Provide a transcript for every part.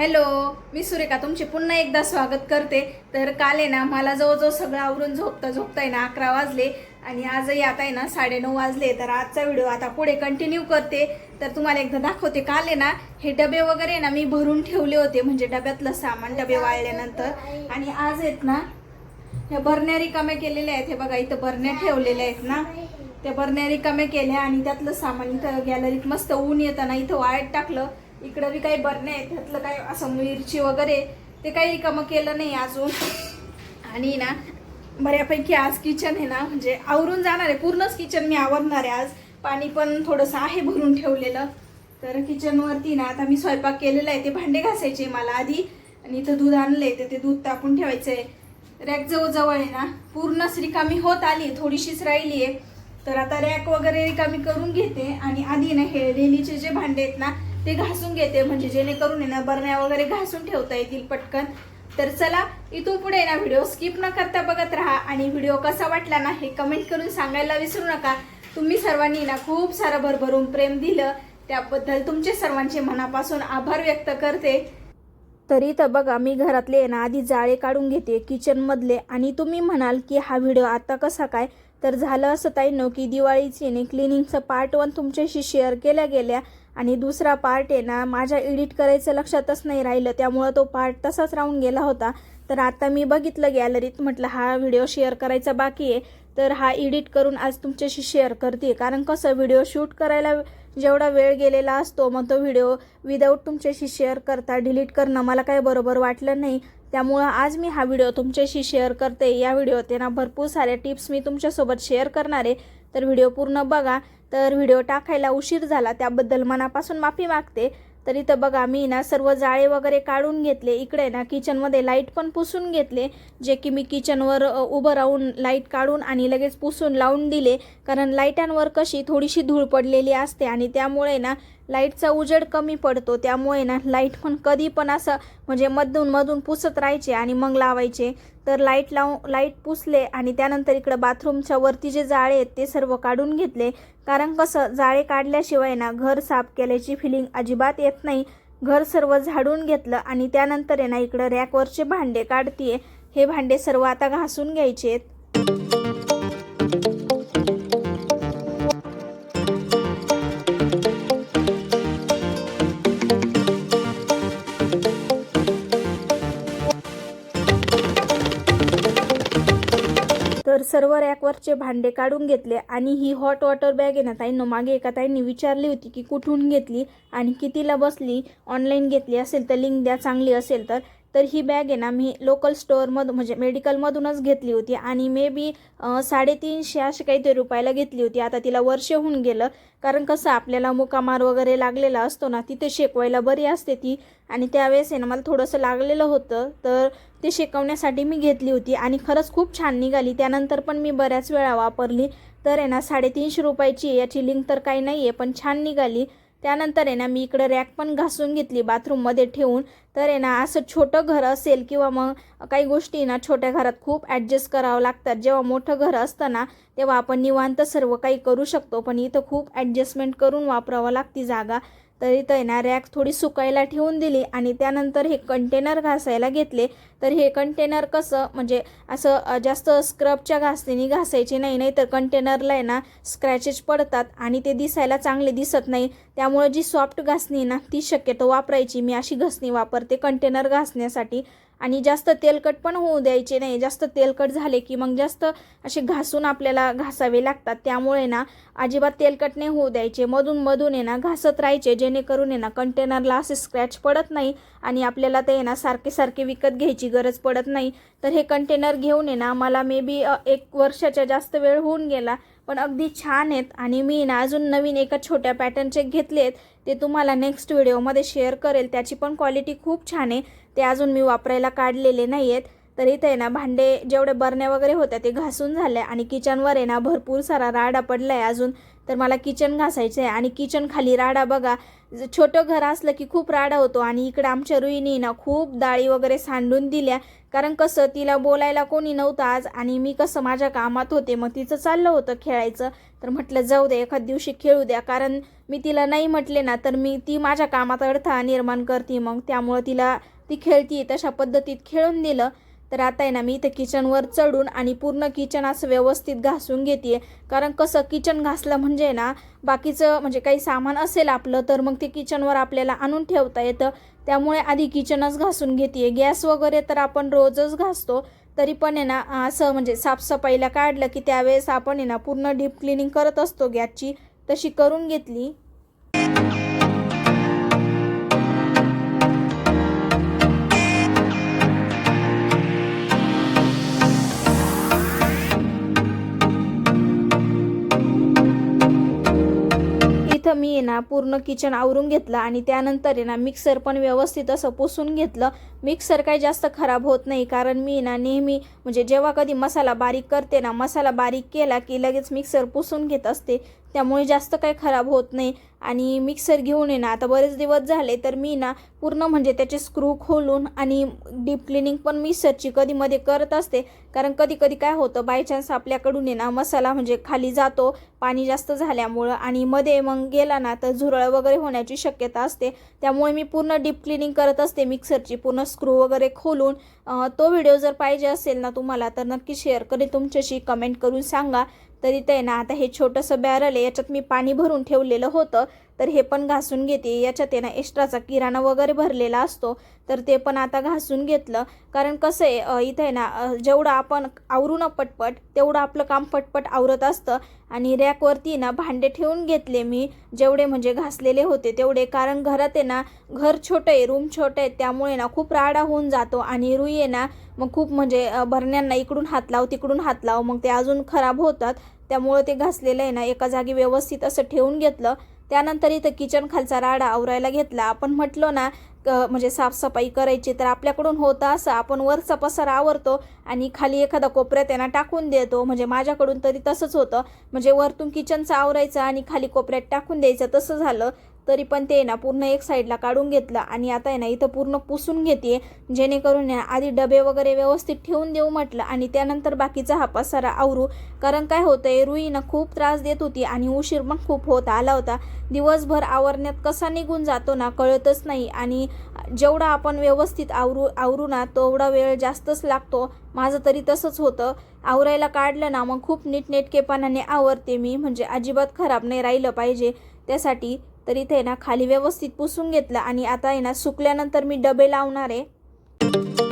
Hello मी सुरेखा तुमचे पुन्हा एकदा स्वागत करते. तर काल आहे ना मला जवळजवळ सगळं आवरून झोपता झोपता आहे ना अकरा वाजले आणि आजही आता आहे ना साडेनऊ वाजले. तर आजचा व्हिडिओ आता पुढे कंटिन्यू करते. तर तुम्हाला एकदा दाखवते काल आहे ना हे डबे वगैरे ना मी भरून ठेवले होते. म्हणजे डब्यातलं सामान डबे वाळल्यानंतर. आणि आज आहेत ना ह्या भरण्या रिकाम्या केलेल्या आहेत. हे बघा इथं भरण्या ठेवलेल्या आहेत ना. त्या भरण्या रिकाम्या केल्या आणि त्यातलं सामान इथं गॅलरीत मस्त ऊन येताना इथं वाळत टाकलं. इकडं बी काही बरं नाही त्यातलं काय असं मिरची वगैरे ते काही रिकामं केलं नाही अजून. आणि ना बऱ्यापैकी आज किचन आहे ना म्हणजे आवरून जाणार आहे. पूर्णच किचन मी आवरणार आहे आज. पाणी पण थोडंसं आहे भरून ठेवलेलं. तर किचनवरती ना आता मी स्वयंपाक केलेला आहे ते भांडे घासायचे मला आधी. आणि इथं दूध आणलंय तर ते दूध तापून ठेवायचं आहे रॅक जवळ आहे ना पूर्णच रिकामी होत आली थोडीशीच राहिली आहे. तर आता रॅक वगैरे रिकामी करून घेते. आणि आधी ना हे डेलीचे जे भांडे आहेत ना ते घासून घेते म्हणजे जेणेकरून ना बरण्या वगैरे घासून ठेवता येतील पटकन. तर चला इथून पुढे ना व्हिडिओ स्किप न करता बघत राहा. आणि व्हिडिओ कसा वाटला ना हे कमेंट करून सांगायला विसरू नका. तुम्ही सर्वांनी ना खूप सारं भरभरून प्रेम दिलं. त्याबद्दल तुमचे सर्वांचे मनापासून आभार व्यक्त करते. तरी तर बघा मी घरातले ना आधी जाळे काढून घेते किचनमधले. आणि तुम्ही म्हणाल की हा व्हिडिओ आता कसा काय? तर झालं असं ताईनो की दिवाळीची ने क्लिनिंगचं पार्ट वन तुमच्याशी शेअर केल्या गेल्या. आणि दुसरा पार्ट आहे ना माझ्या एडिट करायचं लक्षातच नाही राहिलं. त्यामुळं तो पार्ट तसाच राहून गेला होता. तर आता मी बघितलं गॅलरीत म्हटलं हा व्हिडिओ शेअर करायचा बाकी आहे. तर हा एडिट करून आज तुमच्याशी शेअर करते. कारण कसं व्हिडिओ शूट करायला जेवढा वेळ गेलेला असतो मग तो व्हिडिओ विदाऊट तुमच्याशी शेअर करता डिलीट करणं मला काही बरोबर वाटलं नाही. त्यामुळं आज मी हा व्हिडिओ तुमच्याशी शेअर करते. या व्हिडिओत ना भरपूर साऱ्या टिप्स मी तुमच्यासोबत शेअर करणार आहे. तर व्हिडिओ पूर्ण बघा. तर व्हिडिओ टाकायला उशीर झाला त्याबद्दल मनापासून माफी मागते. तर इथं बघा मी ना सर्व जाळे वगैरे काढून घेतले. इकडे ना किचनमध्ये लाइट पण पुसून घेतले जे की मी किचनवर उभं राहून लाइट काढून आणि लगेच पुसून लावून दिले. कारण लाईटांवर कशी थोडीशी धूळ पडलेली असते आणि त्यामुळे ना लाईटचा उजेड कमी पडतो. त्यामुळे ना लाइट पण कधी पण असं म्हणजे मधून मधून पुसत राहायचे आणि मग लावायचे. तर लाइट लावून लाइट पुसले आणि त्यानंतर इकडं बाथरूमच्या वरती जे जाळे आहेत ते सर्व काढून घेतले. कारण कसं जाळे काढल्याशिवाय ना घर साफ केल्याची फिलिंग अजिबात येत नाही. घर सर्व झाडून घेतलं आणि त्यानंतर आहे ना इकडं रॅकवरचे भांडे काढतीये. हे भांडे सर्व आता घासून घ्यायचे आहेत सर्व रॅकवरचे भांडे काढून घेतले आणि ही हॉट वॉटर बॅग आहे ना ताईंनो मागे एका ताईंनी विचारली होती की कुठून घेतली आणि कितीला बसली ऑनलाईन घेतली असेल तर लिंक द्या चांगली असेल तर. तर ही बॅग आहे ना मी लोकल स्टोअरमधून म्हणजे मेडिकलमधूनच घेतली होती आणि मे बी साडेतीनशे असे काहीतरी रुपयाला घेतली होती. आता तिला वर्ष होऊन गेलं. कारण कसं आपल्याला मुकामार वगैरे लागलेला असतो ना तिथे शेकवायला बरी असते ती. आणि त्यावेळेस आहे ना मला थोडंसं लागलेलं होतं. तर ते शेकवण्यासाठी मी घेतली होती आणि खरंच खूप छान निघाली. त्यानंतर पण मी बऱ्याच वेळा वापरली. तर आहे ना साडेतीनशे रुपयाची आहे. याची लिंक तर काही नाही आहे पण छान निघाली. त्यानंतर आहे ना मी इकडं रॅक पण घासून घेतली बाथरूममध्ये ठेवून. तर आहे ना असं छोटं घर असेल किंवा मग काही गोष्टी ना छोट्या घरात खूप ॲडजस्ट करावं लागतात. जेव्हा मोठं घर असतं ना तेव्हा आपण निवांत सर्व काही करू शकतो पण इथं खूप ॲडजस्टमेंट करून वापरावं लागती जागा. तर इथं आहे ना रॅक थोडी सुकायला ठेवून दिली आणि त्यानंतर हे कंटेनर घासायला घेतले. तर हे कंटेनर कसं म्हणजे असं जास्त स्क्रबच्या घासणीने घासायचे नाही नाही तर कंटेनरला आहे ना स्क्रॅचेस पडतात आणि ते दिसायला चांगले दिसत नाही. त्यामुळे जी सॉफ्ट घासणी आहे ना ती शक्यतो वापरायची. मी अशी घासणी वापरते कंटेनर घासण्यासाठी. आणि जास्त तेलकट पण होऊ द्यायचे नाही. जास्त तेलकट झाले की मग जास्त असे घासून आपल्याला घासावे लागतात. त्यामुळे ना अजिबात तेलकट नाही होऊ द्यायचे. मधून मधून आहे ना घासत राहायचे. जेणेकरून आहे ना कंटेनरला असे स्क्रॅच पडत नाही आणि आपल्याला ते आहे ना सारखे सारखे विकत घ्यायची गरज पडत नाही. तर हे कंटेनर घेऊन आहे ना मला मे बी एक वर्षाच्या जास्त वेळ होऊन गेला. पण अगदी छान आहेत. आणि मी ना अजून नवीन एका छोट्या पॅटर्नचे घेतले आहेत. ते तुम्हाला नेक्स्ट व्हिडिओमध्ये शेअर करेल. त्याची पण क्वालिटी खूप छान आहे. ते अजून मी वापरायला काढलेले नाही आहेत तर इथे आहे ना भांडे जेवढे बरण्या वगैरे होत्या ते घासून झाल्या आणि किचनवर आहे ना भरपूर सारा राडा पडला आहे अजून. तर मला किचन घासायचं आहे आणि किचन खाली राडा बघा. छोटं घर असलं की खूप राडा होतो आणि इकडे आमच्या रुईनी ना खूप डाळी वगैरे सांडून दिल्या. कारण कसं तिला बोलायला कोणी नव्हतं आज आणि मी कसं माझ्या कामात होते मग तिचं चाललं होतं खेळायचं. तर म्हटलं जाऊ दे एखाद दिवशी खेळू द्या. कारण मी तिला नाही म्हटले ना तर मी ती माझ्या कामात अडथळा निर्माण करते. मग त्यामुळं तिला ती खेळती तशा पद्धतीत खेळून दिलं. तर आता आहे ना मी इथं किचनवर चढून आणि पूर्ण किचन असं व्यवस्थित घासून घेते कारण कसं किचन घासलं म्हणजे ना बाकीचं म्हणजे काही सामान असेल आपलं तर मग ते किचनवर आपल्याला आणून ठेवता येतं. त्यामुळे आधी किचनच घासून घेते गॅस वगैरे तर आपण रोजच घासतो. तरी पण आहे ना असं म्हणजे साफसफाईला काढलं की त्यावेळेस आपण आहे ना पूर्ण डीप क्लिनिंग करत असतो गॅसची. तशी करून घेतली. इथं मी आहे ना पूर्ण किचन आवरून घेतलं आणि त्यानंतर आहे ना मिक्सर पण व्यवस्थित असं पुसून घेतलं. मिक्सर काही जास्त खराब होत नाही कारण मी ना नेहमी म्हणजे जेव्हा कधी मसाला बारीक करते ना मसाला बारीक केला की लगेच मिक्सर पुसून घेत असते. त्यामुळे जास्त काही खराब होत नाही. आणि मिक्सर घेऊन ये ना. आता बरेच दिवस झाले तर मी ना पूर्ण म्हणजे त्याचे स्क्रू खोलून आणि डीप क्लिनिंग पण मिक्सरची कधीमध्ये करत असते. कारण कधी कधी काय होतं बाय चान्स आपल्याकडून आहे ना मसाला म्हणजे खाली जातो पाणी जास्त झाल्यामुळं आणि मध्ये मग गेला ना तर झुरळ वगैरे होण्याची शक्यता असते. त्यामुळे मी पूर्ण डीप क्लिनिंग करत असते मिक्सरची पूर्ण स्क्रू वगैरे खोलून. तो व्हिडिओ जर पाहिजे असेल ना तुम्हाला तर नक्की शेअर करेन. तुमच्याशी कमेंट करून सांगा. तर इथे आहे ना आता हे छोटंसं बॅरल आहे याच्यात मी पाणी भरून ठेवलेलं होतं. तर हे पण घासून घेते. याच्यात आहे ना एक्स्ट्राचा किराणा वगैरे भरलेला असतो. तर ते पण आता घासून घेतलं. कारण कसं आहे इथे आहे ना जेवढं आपण आवरू ना पटपट तेवढं आपलं काम पटपट आवरत असतं. आणि रॅकवरती ना भांडे ठेवून घेतले मी. जेवढे म्हणजे घासलेले होते तेवढे. कारण घरात आहे ना घर छोटं आहे रूम छोटं आहे. त्यामुळे ना खूप राडा होऊन जातो. आणि रुई आहे ना मग खूप म्हणजे भरण्यांना इकडून हात लाव तिकडून हात लाव. मग ते अजून खराब होतात. त्यामुळं ते घासलेलं आहे ना एका जागी व्यवस्थित असं ठेवून घेतलं. त्यानंतर इथं किचन खालचा राडा आवरायला घेतला. आपण म्हटलो ना क- म्हणजे साफसफाई करायची तर आपल्याकडून होतं असं. आपण वरचा पसारा आवरतो आणि खाली एखादा कोपऱ्यात त्यांना टाकून देतो. म्हणजे माझ्याकडून तरी तसंच होतं. म्हणजे वरतून किचनचं आवरायचं आणि खाली कोपऱ्यात टाकून द्यायचं तसं झालं. तरी पण ते ना पूर्ण एक साईडला काढून घेतलं आणि आता आहे ना इथं पूर्ण पुसून घेते जेणेकरून ना आधी डबे वगैरे व्यवस्थित ठेवून देऊ म्हटलं आणि त्यानंतर बाकीचा हा पसारा आवरू. कारण काय होतंय रुईनं खूप त्रास देत होती आणि उशीर पण खूप होत आला होता. दिवसभर आवरण्यात कसा निघून जातो ना कळतच नाही आणि जेवढा आपण व्यवस्थित आवरू आवरू ना तेवढा वेळ जास्तच लागतो. माझं तरी तसंच होतं. आवरायला काढलं ना मग खूप नीटनेटकेपणाने आवरते मी. म्हणजे अजिबात खराब नाही राहिलं पाहिजे. त्यासाठी तर इथे आहे ना खाली व्यवस्थित पुसून घेतलं आणि आता आहे ना सुकल्यानंतर मी डबे लावणार आहे.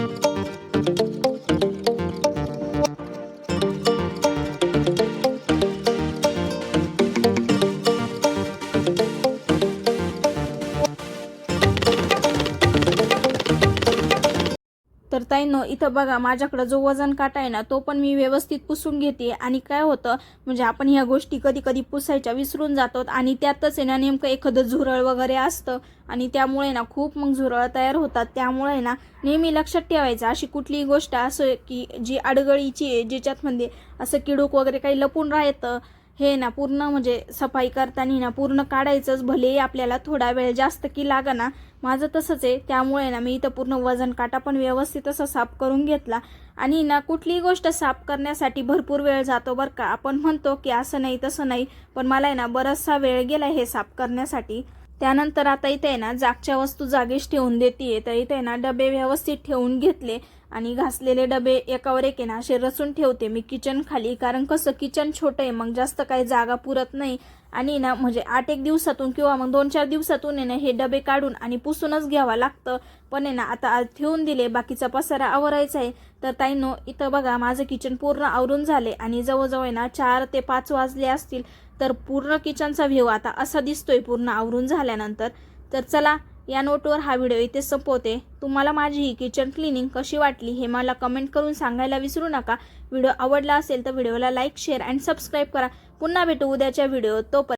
ताई ताईनं इथं बघा माझ्याकडं जो वजन काटा आहे ना तो पण मी व्यवस्थित पुसून घेते. आणि काय होतं म्हणजे आपण ह्या गोष्टी कधी कधी पुसायच्या विसरून जातो आणि त्यातच आहे ना नेमकं एखादं झुरळ वगैरे असतं आणि त्यामुळे ना खूप मग झुरळ तयार होतात. त्यामुळे ना नेहमी लक्षात ठेवायचं अशी कुठलीही गोष्ट असं की जी अडगळीची आहे ज्याच्यात म्हणजे असं किडूक वगैरे काही लपून राहतं हे ना पूर्ण म्हणजे सफाई करताना ना पूर्ण काढायचंच भलेही आपल्याला थोडा वेळ जास्त की लागा ना माझं तसंच आहे. त्यामुळे ना मी इथं पूर्ण वजन काटा पण व्यवस्थित असं साफ करून घेतला. आणि ना कुठलीही गोष्ट साफ करण्यासाठी भरपूर वेळ जातो बरं का. आपण म्हणतो की असं नाही तसं नाही पण मला आहे ना बराचसा वेळ गेला हे साफ करण्यासाठी. त्यानंतर आता इथे आहे ना जागच्या वस्तू जागीच ठेवून देते तर इथे आहे ना डबे व्यवस्थित ठेवून घेतले. आणि घासलेले डबे एकावर एक आहे ना असे रचून ठेवते. मी किचन खाली कारण कसं किचन छोटं आहे मग जास्त काही जागा पुरत नाही. आणि ना म्हणजे आठ एक दिवसातून किंवा मग दोन चार दिवसातून आहे ना हे डबे काढून आणि पुसूनच घ्यावं लागतं. पण आहे ना आता ठेवून दिले बाकीचा पसारा आवरायचा आहे. तर ताईनो इथं बघा माझं किचन पूर्ण आवरून झाले आणि जवळजवळ आहे ना चार ते पाच वाजले असतील. तर पूर्ण किचनचा व्ह्यू आता असा दिसतोय पूर्ण आवरून झाल्यानंतर. तर चला या नोटवर हा व्हिडिओ इथे संपवते. तुम्हाला माझी ही किचन क्लिनिंग कशी वाटली हे मला कमेंट करून सांगायला विसरू नका. व्हिडिओ आवडला असेल तर व्हिडिओला लाईक शेअर अँड सबस्क्राईब करा. पुन्हा भेटू उद्याच्या व्हिडिओ तोपर्यंत.